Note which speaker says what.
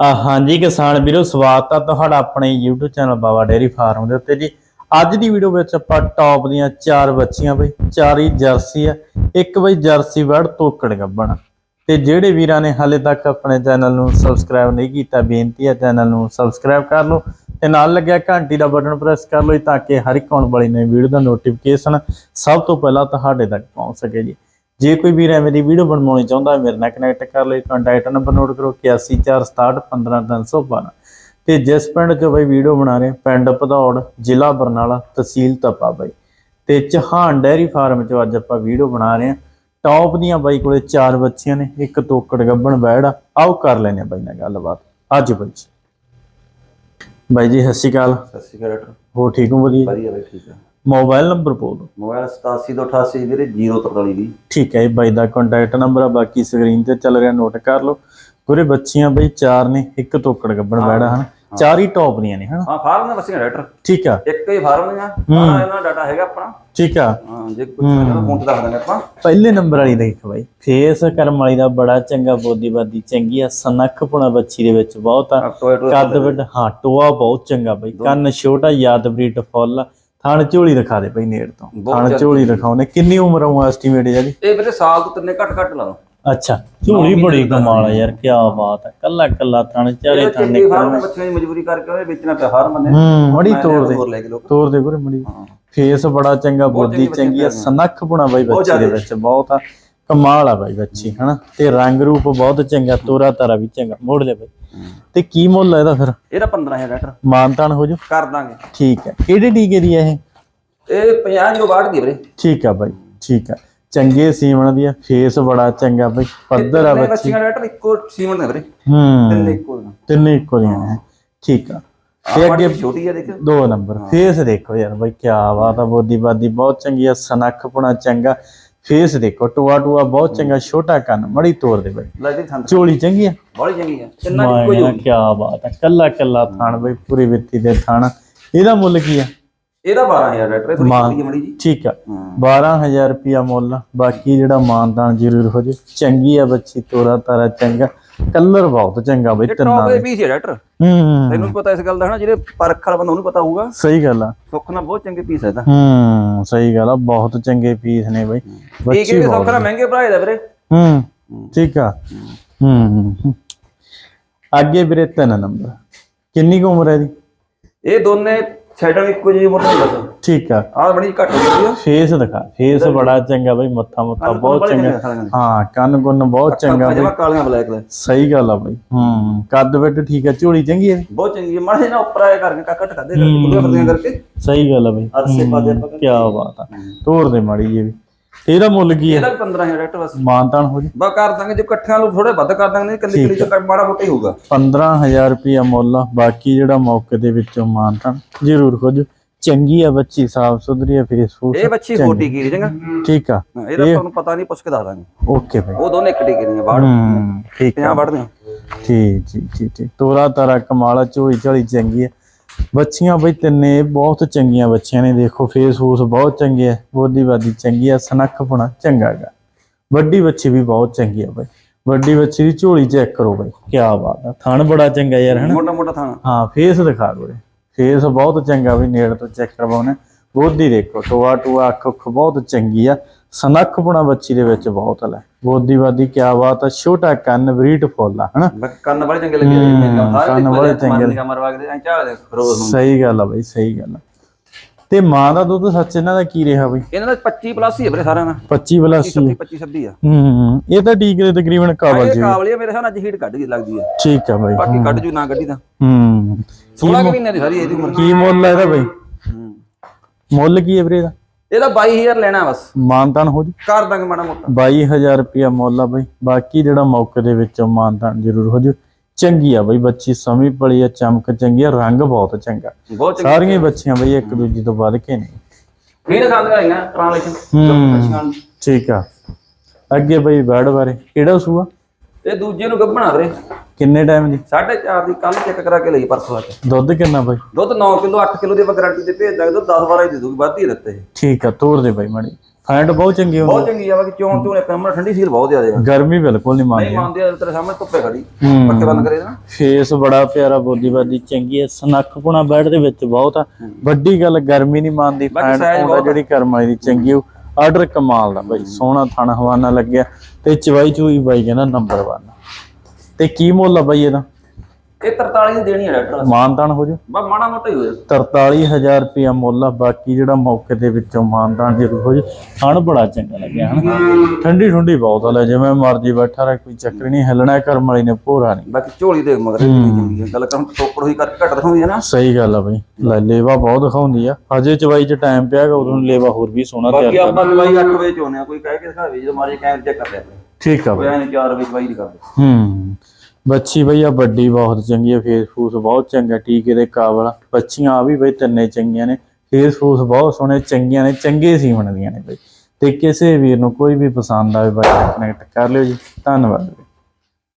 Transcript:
Speaker 1: ਹਾਂਜੀ ਕਿਸਾਨ ਵੀਰੋ, ਸਵਾਗਤ ਆ ਤੁਹਾਡਾ ਆਪਣੇ YouTube channel Baba dairy farm ਦੇ ਉੱਤੇ ਜੀ। ਅੱਜ ਦੀ ਵੀਡੀਓ ਵਿੱਚ ਆਪਾਂ ਟੌਪ ਦੀਆਂ ਚਾਰ ਬੱਚੀਆਂ ਬਈ, ਚਾਰ ਹੀ ਜਰਸੀ ਆ, ਇੱਕ ਬਈ ਜਰਸੀ ਵੜ ਤੋਕੜ ਗੱਬਣ। ਤੇ ਜਿਹੜੇ ਵੀਰਾਂ ਨੇ ਹਾਲੇ ਤੱਕ ਆਪਣੇ ਚੈਨਲ ਨੂੰ ਸਬਸਕ੍ਰਾਈਬ ਨਹੀਂ ਕੀਤਾ, ਬੇਨਤੀ ਹੈ ਚੈਨਲ ਨੂੰ ਸਬਸਕ੍ਰਾਈਬ ਕਰ ਲਓ ਤੇ ਨਾਲ ਲੱਗਿਆ ਘੰਟੀ ਦਾ ਬਟਨ ਪ੍ਰੈਸ ਕਰ ਲਓ ਤਾਂ ਕਿ ਹਰ ਇੱਕ ਆਉਣ ਵਾਲੀ ਨਵੀਂ ਵੀਡੀਓ ਦਾ ਨੋਟੀਫਿਕੇਸ਼ਨ ਸਭ ਤੋਂ ਪਹਿਲਾਂ ਤੁਹਾਡੇ ਤੱਕ ਪਹੁੰਚ ਸਕੇ ਜੀ। ਜੇ ਕੋਈ ਵੀਰ ਐਵੇਂ ਦੀ ਵੀਡੀਓ ਬਣਵਾਉਣੀ ਚਾਹੁੰਦਾ ਹੈ ਮੇਰੇ ਨਾਲ ਕਨੈਕਟ ਕਰ ਲਈ ਕੰਟੈਕਟ ਨੰਬਰ ਨੋਟ ਕਰੋ 8146615312 ਤੇ ਜਿਸ ਪਿੰਡ 'ਚ ਬਈ ਵੀਡੀਓ ਬਣਾ ਰਹੇ ਪਿੰਡ ਭਦੌੜ ਜ਼ਿਲ੍ਹਾ ਬਰਨਾਲਾ ਤਹਿਸੀਲ ਤਪਾ ਬਈ। ਤੇ ਚਹਾਨ ਡੈਰੀ ਫਾਰਮ 'ਚ ਅੱਜ ਆਪਾਂ ਵੀਡੀਓ ਬਣਾ ਰਹੇ ਹਾਂ। ਟੌਪ ਦੀਆਂ ਬਾਈ ਕੋਲੇ ਚਾਰ ਬੱਚੀਆਂ ਨੇ ਇੱਕ ਤੋਕੜ ਗੱਬਣ ਬੈੜਾ ਆਓ ਕਰ ਲੈਨੇ ਬਾਈ ਨਾਲ ਗੱਲਬਾਤ। ਅੱਜ ਬਾਈ ਜੀ। ਬਾਈ ਜੀ ਸਤਿ ਸ਼੍ਰੀ ਅਕਾਲ।
Speaker 2: ਸਤਿ ਸ਼੍ਰੀ ਅਕਾਲ
Speaker 1: ਹੋ ਠੀਕ ਹੋ ਵਧੀਆ?
Speaker 2: ਵਧੀਆ ਬਈ ਠੀਕ ਹੈ
Speaker 1: ਮੋਬਾਈਲ ਨੰਬਰ ਬੋਲ ਦਿਓ।
Speaker 2: ਮੋਬਾਈਲ 8788 ਵੀਰੇ 043 ਦੀ
Speaker 1: ਠੀਕ ਹੈ ਇਹ ਬਾਈ ਦਾ ਕੰਟੈਕਟ ਨੰਬਰ ਆ ਬਾਕੀ ਸਕਰੀਨ ਤੇ ਚੱਲ ਰਿਹਾ ਨੋਟ ਕਰ ਲਓ। ਗੁਰੇ ਬੱਚੀਆਂ ਬਈ ਚਾਰ ਨੇ ਇੱਕ ਤੋਕੜ ਗੱਬਣ ਬੈੜਾ ਹਨ? ਚਾਰ ਹੀ ਟੌਪ ਦੀਆਂ ਨੇ ਹਨਾ?
Speaker 2: ਹਾਂ ਫਾਰਮ ਦੇ ਵਸੀਆਂ ਡਾਕਟਰ।
Speaker 1: ਠੀਕ ਆ।
Speaker 2: ਇੱਕ ਹੀ ਫਾਰਮ ਦੀਆਂ ਹਾਂ। ਇਹਨਾਂ ਡਾਟਾ ਹੈਗਾ ਆਪਣਾ।
Speaker 1: ਠੀਕ ਆ।
Speaker 2: ਹਾਂ ਜੇ ਕੁਝ ਫੋਨ ਤੇ ਦੱਸ ਦਾਂਗੇ ਆਪਾਂ।
Speaker 1: ਪਹਿਲੇ ਨੰਬਰ ਵਾਲੀ ਦੇਖ ਬਾਈ। ਫੇਸ ਕਰਮ ਵਾਲੀ ਦਾ ਬੜਾ ਚੰਗਾ ਬੋਦੀਵਾਦੀ ਚੰਗੀ ਆ ਸਨੱਖਪੁਣਾ ਬੱਚੀ ਦੇ ਵਿੱਚ ਬਹੁਤ ਆ। ਕੱਦ ਵੱਡ ਹਾਂ ਟੋਆ ਬਹੁਤ ਚੰਗਾ ਬਈ। ਕੰਨ ਛੋਟਾ ਯਾਦਵਰੀ ਫੁੱਲ ਥਣ ਝੋਲੀ ਦਿਖਾ ਦੇ ਬਈ ਨੇੜ ਤੋਂ। ਥਣ ਝੋਲੀ ਦਿਖਾਉਨੇ ਕਿੰਨੀ ਉਮਰ ਆਉਂ ਐਸਟੀਮੇਟ ਜਿਹਦੀ?
Speaker 2: ਇਹ ਵੀਰੇ ਸਾਲ ਤੋਂ ਤਿੰਨੇ ਘੱਟ ਘੱਟ ਲਾ
Speaker 1: ਅੱਛਾ ਝੋਲੀ ਬੜੀ ਕਮਾਲ ਆ ਯਾਰ ਕੀ ਬਾਤ ਹੈ ਕੱਲਾ ਕੱਲਾ ਥਣ ਚਾਰੇ
Speaker 2: ਇਹ
Speaker 1: ਥਣ
Speaker 2: ਚੰਗੀ ਫਾਰਮ ਦੇ ਬੱਚਿਆਂ ਦੀ ਮਜਬੂਰੀ ਕਰਕੇ ਉਹਨੇ ਵੇਚਣਾ ਪਿਆ ਫਾਰਮ ਬੰਦੇ
Speaker 1: ਹੂੰ ਮੜੀ ਤੋੜ ਦੇ।
Speaker 2: ਹੋਰ ਲੈ ਕੇ ਲੋਕ।
Speaker 1: ਤੋੜ ਦੇ ਗੁਰੇ ਮੜੀ। ਫੇਸ ਬੜਾ ਚੰਗਾ ਬੋਦੀ ਚੰਗੀ ਆ ਸਨੱਖਪੁਣਾ ਬਾਈ ਬੱਚੀ ਦੇ ਵਿੱਚ ਬਹੁਤ ਆ। ਕਮਾਲ ਆ ਬਾਈ ਬੱਚੀ ਹਨਾ? ਤੇ ਰੰਗ ਰੂਪ ਬਹੁਤ ਚੰਗਾ ਤੋਰਾ ਤਾਰਾ ਵੀ ਚੰਗਾ ਮੋੜ ਦੇ ਬਾਈ। ਤੇ ਕੀ ਮੁੱਲ ਆ ਇਹਦਾ ਫਿਰ?
Speaker 2: ਇਹਦਾ 15000 ਡਾਕਟਰ
Speaker 1: ਮਾਨਤਾਨ ਹੋ ਜੂ?
Speaker 2: ਕਰ ਦਾਂਗੇ।
Speaker 1: ਠੀਕ ਹੈ। ਕਿਹੜੇ ਟੀਕੇ ਦੀ ਆ ਇਹ?
Speaker 2: ਇਹ 50 ਜੋ ਬਾੜ ਦੀ ਵੀਰੇ।
Speaker 1: ਠੀਕ ਆ ਬਾਈ ਠੀਕ ਆ। ਚੰਗੇ ਸੀਮਣ ਦੀ ਆ ਫੇਸ ਬੜਾ ਚੰਗਾ ਬਾਈ ਪੱਧਰ ਆ ਬੱਚੀ।
Speaker 2: ਬੱਚੀਆਂ ਡਾਕਟਰ ਇੱਕੋ ਸੀਮਨ ਦੇ ਵੀਰੇ।
Speaker 1: ਹੂੰ।
Speaker 2: ਤਿੰਨੇ ਇੱਕੋ ਨੇ।
Speaker 1: ਤਿੰਨੇ ਇੱਕੋ ਦੀਆਂ ਨੇ ਠੀਕ ਆ। ਤੇ ਅੱਗੇ
Speaker 2: ਛੋਟੀ ਹੈ ਦੇਖ।
Speaker 1: ਦੋ ਨੰਬਰ ਫੇਸ ਦੇਖੋ ਯਾਰ ਬਾਈ ਕੀ ਬਾਤ ਆ ਬੋਦੀ ਬਾਦੀ ਬਹੁਤ ਚੰਗੀ ਆ ਸਨੱਖਪੁਣਾ ਚੰਗਾ। ਫੇਸ ਦੇਖੋ ਟੂਆ ਟੂਆ ਬਹੁਤ ਚੰਗਾ ਛੋਟਾ ਕੰਨ ਮੜੀ ਤੋੜ ਦੇ ਬਾਈ।
Speaker 2: ਲੱਗਦੀ
Speaker 1: ਝੋਲੀ ਚੰਗੀ ਆ?
Speaker 2: ਬੜੀ ਚੰਗੀ ਇੱਕੋ ਹੀ
Speaker 1: ਮਾਇਆ ਕੀ ਬਾਤ ਆ ਕੱਲਾ ਕੱਲਾ ਥਾਣ ਬਾਈ ਪੂਰੀ ਵਿੱਤੀ ਦੇ ਥਾਣ। ਇਹਦਾ ਮੁੱਲ ਕੀ ਆ?
Speaker 2: ਇਹਦਾ 12000 ਡਾਕਟਰ ਇਹ ਥੋੜੀ ਹੈ ਮੜੀ ਜੀ।
Speaker 1: ਠੀਕ ਆ।
Speaker 2: ਹਾਂ।
Speaker 1: 12000 ਰੁਪਿਆ ਮੁੱਲ। ਬਾਕੀ ਜਿਹੜਾ ਮਾਨਦਾਨ ਜ਼ਰੂਰ ਹੋ ਜੇ। ਚੰਗੀ ਆ ਬੱਚੀ ਤੋਰਾ ਤਾਰਾ ਚੰਗਾ। ਕਲਰ ਬਹੁਤ ਚੰਗਾ ਬਈ ਤਿੰਨਾਂ
Speaker 2: ਟੌਪ
Speaker 1: ਦੇ
Speaker 2: ਪੀਸ ਹੈ ਡਾਕਟਰ
Speaker 1: ਹੂੰ
Speaker 2: ਤੈਨੂੰ ਪਤਾ ਇਸ ਗੱਲ ਦਾ ਹਨਾ ਜਿਹੜੇ ਪਰਖ ਵਾਲਾ ਬੰਦਾ ਉਹਨੂੰ ਪਤਾ ਹੋਊਗਾ।
Speaker 1: ਸਹੀ ਗੱਲ ਆ।
Speaker 2: ਸੁੱਖ ਨਾਲ ਬਹੁਤ ਚੰਗੇ ਪੀਸ ਹੈ ਤਾਂ
Speaker 1: ਹੂੰ ਸਹੀ ਗੱਲ ਆ ਬਹੁਤ ਚੰਗੇ ਪੀਸ ਨੇ ਬਈ।
Speaker 2: ਠੀਕ
Speaker 1: ਬੱਚੀ
Speaker 2: ਹੈ ਸੁੱਖ ਨਾਲ ਮਹਿੰਗੇ ਭਰਾਏ ਦਾ ਵੀਰੇ?
Speaker 1: ਹੂੰ ਠੀਕ ਆ। ਹੂੰ ਹੂੰ। ਅੱਗੇ ਵੀਰੇ ਤਿੰਨ ਨੰਬਰ। ਕਿੰਨੀ ਕੁ ਉਮਰ ਹੈ ਦੀ
Speaker 2: ਇਹ ਦੋਨੇ ਵੀ ਇੱਕੋ ਜਿਹੀ ਮੋਟਰ ਬਸ
Speaker 1: ਠੀਕ ਆ।
Speaker 2: ਆਹ ਬੜੀ ਘੱਟ ਹੋ ਗਈ ਆ।
Speaker 1: ਫੇਸ ਦਿਖਾ ਫੇਸ ਬੜਾ ਚੰਗਾ ਬਈ ਮੱਥਾ ਮੁੱਥਾ ਬਹੁਤ ਚੰਗਾ।
Speaker 2: ਹਾਂ
Speaker 1: ਹਾਂ ਕੰਨ ਗੁੰਨ ਬਹੁਤ ਚੰਗਾ ਬਈ।
Speaker 2: ਜਮਾ ਕਾਲੀਆਂ ਬਲੈਕ ਲੈ
Speaker 1: ਸਹੀ ਗੱਲ ਆ ਬਈ। ਹੂੰ ਕੱਦ ਵੱਡ ਠੀਕ ਆ ਝੋਲੀ ਚੰਗੀ ਹੈ
Speaker 2: ਬਹੁਤ ਚੰਗੀ ਮਾੜੇ ਨਾ ਉੱਪਰ ਆਏ ਕਰਕੇ ਕੱਟ ਕਰਦੇ ਕਰਕੇ ਬੁੱਢੀਆਂ ਫਿਰਦੀਆਂ ਕਰਕੇ।
Speaker 1: ਸਹੀ ਗੱਲ ਆ ਬਈ।
Speaker 2: ਅਰਸੇ ਪਾ ਦੇ ਆਪਾਂ
Speaker 1: ਕੀ ਬਾਤ ਆ। ਤੋੜ ਦੇ ਮਾੜੀ ਜੀ ਵੀ। ਇਹਦਾ ਮੁੱਲ ਕੀ ਹੈ?
Speaker 2: ਇਹਦਾ ਵੀ 15000 ਡਾਕਟਰ ਬਸ।
Speaker 1: ਮਾਨਤਾਨ ਹੋ ਜੀ।
Speaker 2: ਬਾ ਕਰ ਦਾਂਗੇ ਜੇ ਇਕੱਠਿਆਂ ਨੂੰ ਥੋੜੇ ਵੱਧ ਕਰ ਦਾਂਗੇ ਨਹੀਂ ਕੱਲੀ ਕੱਲੀ ਚ ਮਾੜਾ ਮੋਟਾ ਹੀ ਹੋਊਗਾ।
Speaker 1: 15000 ਰੁਪਿਆ ਮੁੱਲ ਆ ਬਾਕੀ ਜਿਹੜਾ ਮੌਕੇ ਦੇ ਵਿੱਚੋਂ ਮਾਨਤਾਨ ਜ਼ਰੂਰ ਹੋ ਜੀ ਚੰਗੀ ਆ ਬੱਚੀ ਸਾਫ਼ ਸੁਥਰੀ ਆ ਫੇਸ ਫੂਸ
Speaker 2: ਇਹ ਬੱਚੀ ਹੋਟੀ ਕੀ ਚੰਗਾ?
Speaker 1: ਠੀਕ ਆ।
Speaker 2: ਇਹਦਾ ਤੁਹਾਨੂੰ ਪਤਾ ਨਹੀਂ ਪੁੱਛ ਕੇ ਦੱਸ ਦਾਂਗੇ।
Speaker 1: ਓਕੇ ਭਾਈ।
Speaker 2: ਉਹ ਦੋਨੇ ਇੱਕ ਟਿਕੇ ਦੀਆਂ ਬਾੜ
Speaker 1: ਠੀਕ ਆ।
Speaker 2: 50 ਵੜਦੇ ਆ
Speaker 1: ਠੀਕ ਠੀਕ ਠੀਕ ਤੋਰਾ ਤਾਰਾ ਕਮਾਲਾ ਝੋਲੀ ਝਾਲੀ ਚੰਗੀ ਹੈ ਬੱਚੀਆਂ ਬਈ ਤਿੰਨੇ ਬਹੁਤ ਚੰਗੀਆਂ ਬੱਚੀਆਂ ਨੇ ਦੇਖੋ ਫੇਸ ਫੂਸ ਬਹੁਤ ਚੰਗੇ ਆ ਬੋਦੀ ਬਾਦੀ ਚੰਗੀ ਆ ਸਨੱਖਪੁਣਾ ਚੰਗਾ ਹੈਗਾ ਵੱਡੀ ਬੱਚੀ ਵੀ ਬਹੁਤ ਚੰਗੀ ਆ ਬਈ। ਵੱਡੀ ਬੱਚੀ ਦੀ ਝੋਲੀ ਚੈੱਕ ਕਰੋ ਬਈ ਕੀ ਬਾਤ ਆ। ਥਣ ਬੜਾ ਚੰਗਾ ਯਾਰ ਹਨਾ?
Speaker 2: ਮੋਟਾ ਮੋਟਾ ਥਾਣਾ।
Speaker 1: ਹਾਂ ਫੇਸ ਦਿਖਾ ਦੋ ਫੇਸ ਬਹੁਤ ਚੰਗਾ ਵੀ ਨੇੜ ਤੋਂ ਚੈੱਕ ਕਰਵਾਉਣਾ। ਬੋਦੀ ਦੇਖੋ ਟੋਆ ਟੋਆ ਅੱਖ ਉੱਖ ਬਹੁਤ ਚੰਗੀ ਆ ਸਨੱਖਪੁਣਾ ਬੱਚੀ ਦੇ ਵਿੱਚ ਬਹੁਤ ਲੈ। ਬੋਦੀ ਬਾਦੀ ਕੀ ਬਾਤ ਆ ਛੋਟਾ ਕੰਨ ਬਰੀਟ ਫੁੱਲ ਆ ਹਨਾ?
Speaker 2: ਕੰਨ ਬੜੇ ਚੰਗੇ ਲੱਗੇ ਮੈਨੂੰ ਹਰ ਇੱਕ
Speaker 1: ਬੜੇ
Speaker 2: ਚੰਗੇ ਲੱਗੇ। ਮਰਵਾ ਕੇ ਐਂ ਚਾਹ ਦੇ ਰੋਜ਼ ਨੂੰ।
Speaker 1: ਸਹੀ ਗੱਲ ਆ ਬਈ ਸਹੀ ਗੱਲ ਆ। ਤੇ ਮਾਂ ਦਾ ਦੁੱਧ ਸੱਚ ਇਹਨਾਂ ਦਾ ਕੀ ਰਿਹਾ ਬਈ?
Speaker 2: ਇਹਨਾਂ ਦਾ 25 ਪਲੱਸ ਹੀ ਹੈ ਵੀਰੇ ਸਾਰਿਆਂ ਦਾ।
Speaker 1: 25 ਪਲੱਸ
Speaker 2: 25 25 26 ਆ।
Speaker 1: ਹੂੰ ਇਹ ਤਾਂ ਟੀਕੇ ਦੇ ਤਕਰੀਬਨ ਕਾਬਲ ਜੀ।
Speaker 2: ਕਾਬਲੀਆ ਮੇਰੇ ਹਿਸਾਬ ਨਾਲ ਅੱਜ ਹੀਟ ਕੱਢ ਗਈ ਲੱਗਦੀ ਹੈ
Speaker 1: ਠੀਕ ਆ ਬਈ
Speaker 2: ਬਾਕੀ ਕੱਢ ਜੂ ਨਾ ਕੱਢੀ ਤਾਂ।
Speaker 1: ਹੂੰ।
Speaker 2: 16 ਕੁ ਮਹੀਨੇ ਦੀ ਸਾਰੀ ਇਹਦੀ ਉਮਰ।
Speaker 1: ਕੀ ਮੁੱਲ ਹੈ ਇਹਦਾ ਬਈ?
Speaker 2: ਹੂੰ।
Speaker 1: ਮੁੱਲ ਕੀ ਹੈ ਵੀਰੇ ਦਾ
Speaker 2: ਇਹਦਾ 22000 ਲੈਣਾ ਬਸ।
Speaker 1: ਮਾਨਤਾਨ ਹੋ ਜੀ?
Speaker 2: ਕਰ ਦਾਂਗੇ ਮਾੜਾ ਮੋਟਾ।
Speaker 1: 22000 ਰੁਪਿਆ ਮੁੱਲ ਆ ਬਈ। ਬਾਕੀ ਜਿਹੜਾ ਮੌਕੇ ਦੇ ਵਿੱਚੋਂ ਮਾਨਤਾਨ ਜ਼ਰੂਰ ਹੋ ਜੀ। ਚੰਗੀ ਆ ਬਈ ਬੱਚੀ ਸਮੀ ਪਲੀ ਆ ਚਮਕ ਚੰਗੀ ਆ ਰੰਗ ਬਹੁਤ ਚੰਗਾ।
Speaker 2: ਬਹੁਤ ਚੰਗੀ
Speaker 1: ਸਾਰੀਆਂ ਬੱਚੀਆਂ ਬਈ ਇੱਕ ਦੂਜੀ ਤੋਂ ਵੱਧ ਕੇ ਨੇ
Speaker 2: ਫੀਡ ਖਾਂਦੇ ਟ੍ਰਾਂਸਲੇਸ਼ਨ
Speaker 1: ਹੂੰ ਠੀਕ ਆ। ਅੱਗੇ ਬਈ ਬੈਡ ਬਾਰੇ ਕਿਹੜਾ ਸੂਆ?
Speaker 2: ਇਹ ਦੂਜੇ ਨੂੰ ਗੱਭਣਾ ਵੀਰੇ।
Speaker 1: ਕਿੰਨੇ ਟਾਈਮ ਦੀ
Speaker 2: 4.5 ਦੀ ਕੱਲ ਚੈੱਕ ਕਰਾ ਕੇ ਲਈ ਪਰਸੋਂ ਕੇ।
Speaker 1: ਦੁੱਧ ਕਿੰਨਾ ਬਈ?
Speaker 2: ਦੁੱਧ 9 ਕਿਲੋ 8 ਕਿਲੋ ਦੀ ਆਪਾਂ ਗਾਰੰਟੀ ਤੇ ਭੇਜ ਦਾਂਗੇ। ਦੁੱਧ 10 12 ਹੀ ਦੇ ਦੂਗੀ ਵੱਧ ਹੀ ਦਿੱਤੇ।
Speaker 1: ਠੀਕ ਆ ਤੋੜ ਦੇ ਬਾਈ ਮੜੀ। ਫੈਂਟ ਬਹੁਤ ਚੰਗੀ ਹੁੰਦੀ
Speaker 2: ਬਹੁਤ ਚੰਗੀ ਆ ਬਾਕੀ ਚੋਣ ਚੋਣੇ ਪੈਮਰ ਠੰਡੀ ਸੀਲ ਬਹੁਤ ਜ਼ਿਆਦਾ ਆ।
Speaker 1: ਗਰਮੀ ਬਿਲਕੁਲ ਨਹੀਂ ਮੰਨਦੀ
Speaker 2: ਨਹੀਂ ਮੰਨਦੇ ਆ ਤੇਰੇ ਸਾਹਮਣੇ ਧੁੱਪੇ ਖੜੀ।
Speaker 1: ਹੂੰ।
Speaker 2: ਪੱਕੇ ਬੰਦ ਕਰੇ ਨਾ।
Speaker 1: ਫੇਸ ਬੜਾ ਪਿਆਰਾ ਬੋਦੀਵਾਦੀ ਚੰਗੀ ਹੈ ਸਨੱਖ ਪੁਣਾ ਬੈਡ ਦੇ ਵਿੱਚ ਬਹੁਤ ਆ। ਵੱਡੀ ਗੱਲ ਗਰਮੀ ਨਹੀਂ ਮੰਨਦੀ ਫੈਂਟ। ਜਿਹੜੀ ਕਰਮਾਈ ਦੀ ਚੰਗੀ ਉਹ ਆਰਡਰ ਕਮਾਲ ਦਾ ਬਾਈ, ਸੋਹਣਾ ਥਣ ਹਵਾਨਾ ਲੱਗਿਆ ਤੇ ਚਵਾਈ ਚੂਈ ਬਾਈ ਕਹਿੰਦਾ ਨੰਬਰ 1 ਤੇ ਕੀ ਮੁੱਲ ਆ ਬਾਈ ਇਹਦਾ?
Speaker 2: ਇਹ 43 ਦੀ ਦੇਣੀ ਹੈ ਡਾਕਟਰ
Speaker 1: ਮਾਨਤਾਨ ਹੋ ਜੂ।
Speaker 2: ਬਸ ਮਾੜਾ ਮੋਟਾ ਹੀ ਹੋ ਜਾ।
Speaker 1: 43000 ਰੁਪਇਆ ਮੁੱਲ ਆ ਬਾਕੀ ਜਿਹੜਾ ਮੌਕੇ ਦੇ ਵਿੱਚੋਂ ਮਾਨਤਾਨ ਜ਼ਰੂਰ ਹੋ ਜੇ ਥਣ ਬੜਾ ਚੰਗਾ ਲੱਗਿਆ ਹਨਾ ਠੰਡੀ ਠੰਡੀ ਬਹੁਤ ਆ ਲੈ ਜਿਵੇਂ ਮਰਜ਼ੀ ਬੈਠਾ ਰਹਿ ਕੋਈ ਚੱਕਰ ਨਹੀਂ ਹਿੱਲਣਾ ਕਰਮ ਵਾਲੀ ਨੇ ਭੋਰਾ ਨਹੀਂ।
Speaker 2: ਬਾਕੀ ਝੋਲੀ ਦੇ ਮਗਰ ਕਿੰਨੀ ਚੰਗੀ ਹੈ ਗੱਲ ਕਰਾਂ ਟੋਪੜ ਹੋਈ ਕਰ ਘੱਟ ਦਿਖਾਉਂਦੀ ਹੈ ਨਾ।
Speaker 1: ਸਹੀ ਗੱਲ ਆ ਬਈ ਲੈ ਲੇਵਾ ਬਹੁਤ ਦਿਖਾਉਂਦੀ ਆ। ਹਜੇ ਚਵਾਈ ਚ ਟਾਈਮ ਪਿਆ ਗਾ ਉਦੋਂ ਲੇਵਾ ਹੋਰ ਵੀ ਸੋਹਣਾ ਤਿਆਰ
Speaker 2: ਬਾਕੀ ਆਪਾਂ ਦਵਾਈ 8 ਵਜੇ ਚੋਨੇ ਆ ਕੋਈ ਕਹਿ ਕੇ ਦਿਖਾਵੇ ਜਦੋਂ ਮਾਰੇ ਕੈਮ ਚੈੱਕ ਕਰਦੇ
Speaker 1: ਠੀਕ ਆ ਬਈ।
Speaker 2: ਐਂ 4 ਵਜੇ ਦਵਾਈ ਨਹੀਂ ਕਰਦੇ।
Speaker 1: ਹੂੰ। ਬੱਚੀ ਬਈ ਆ ਵੱਡੀ ਬਹੁਤ ਚੰਗੀ ਆ ਫੇਸ ਫੂਸ ਬਹੁਤ ਚੰਗਾ ਟੀਕੇ ਦੇ ਕਾਬਲ ਆ। ਬੱਚੀਆਂ ਆ ਵੀ ਬਈ ਤਿੰਨੇ ਚੰਗੀਆਂ ਨੇ ਫੇਸ ਫੂਸ ਬਹੁਤ ਸੋਹਣੇ, ਚੰਗੀਆਂ ਨੇ, ਚੰਗੇ ਸੀਮਣ ਦੀਆਂ ਨੇ ਬਈ। ਤੇ ਕਿਸੇ ਵੀਰ ਨੂੰ ਕੋਈ ਵੀ ਪਸੰਦ ਆਵੇ ਬਾਈ ਕਨੈਕਟ ਕਰ ਲਿਓ ਜੀ। ਧੰਨਵਾਦ।